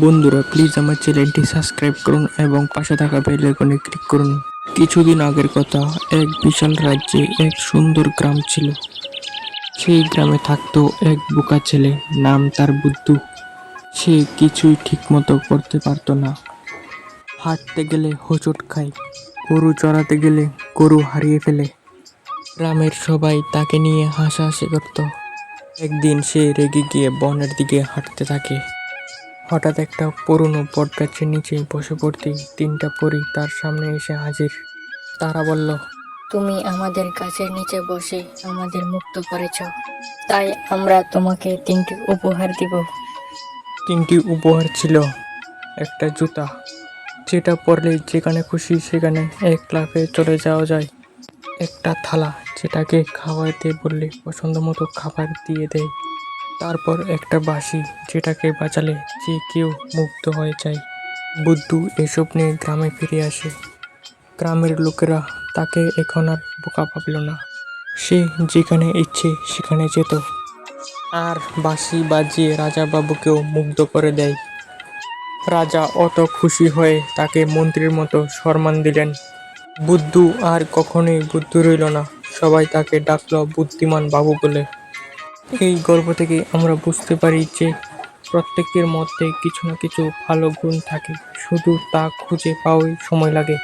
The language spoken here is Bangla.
বন্ধুরা প্লিজ আমার চ্যানেলটি সাবস্ক্রাইব করুন এবং পাশে থাকা বেল আইকনে ক্লিক করুন। কিছুদিন আগের কথা, এক বিশাল রাজ্যে এক সুন্দর গ্রাম ছিল। সেই গ্রামে থাকতো এক বোকা ছেলে, নাম তার বুদ্ধু। সে কিছুই ঠিকমতো করতে পারতো না। হাঁটতে গেলে হোঁচট খায়, গরু চড়াতে গেলে গরু হারিয়ে ফেলে। গ্রামের সবাই তাকে নিয়ে হাসাহাসি করত। একদিন সে রেগে গিয়ে বনের দিকে হাঁটতে থাকে। হঠাৎ একটা পুরনো বটগাছের নিচে বসে পড়তেই তিনটা পরি তার সামনে এসে হাজির। তারা বলল তুমি আমাদের গাছের নিচে বসে আমাদের মুক্ত করেছ। তাই আমরা তোমাকে তিনটি উপহার দিব। তিনটি উপহার ছিল একটা জুতা। যেটা পরলে যেখানে খুশি সেখানে এক লাফে চলে যাওয়া যায়। একটা থালা যেটাকে খাওয়াতে বললে পছন্দ মতো খাবার দিয়ে দেয়। তারপর একটা বাঁশি যেটাকে বাঁচালে যে কেউ মুক্ত হয়ে যায়। বুদ্ধু এসব নিয়ে গ্রামে ফিরে আসে। গ্রামের লোকেরা তাকে এখন আর বোকা ভাবল না। সে যেখানে ইচ্ছে সেখানে যেত। আর বাঁশি বাজিয়ে রাজা বাবুকেও মুগ্ধ করে দেয়। রাজা অত খুশি হয়ে তাকে মন্ত্রীর মতো সম্মান দিলেন। বুদ্ধু আর কখনোই বুদ্ধু রইল না। সবাই তাকে ডাকলো বুদ্ধিমান বাবু বলে। এই গল্প থেকে আমরা বুঝতে পারি যে প্রত্যেকের মধ্যে কিছু না কিছু ভালো গুণ থাকে। শুধু তা খুঁজে পাওয়াই সময় লাগে।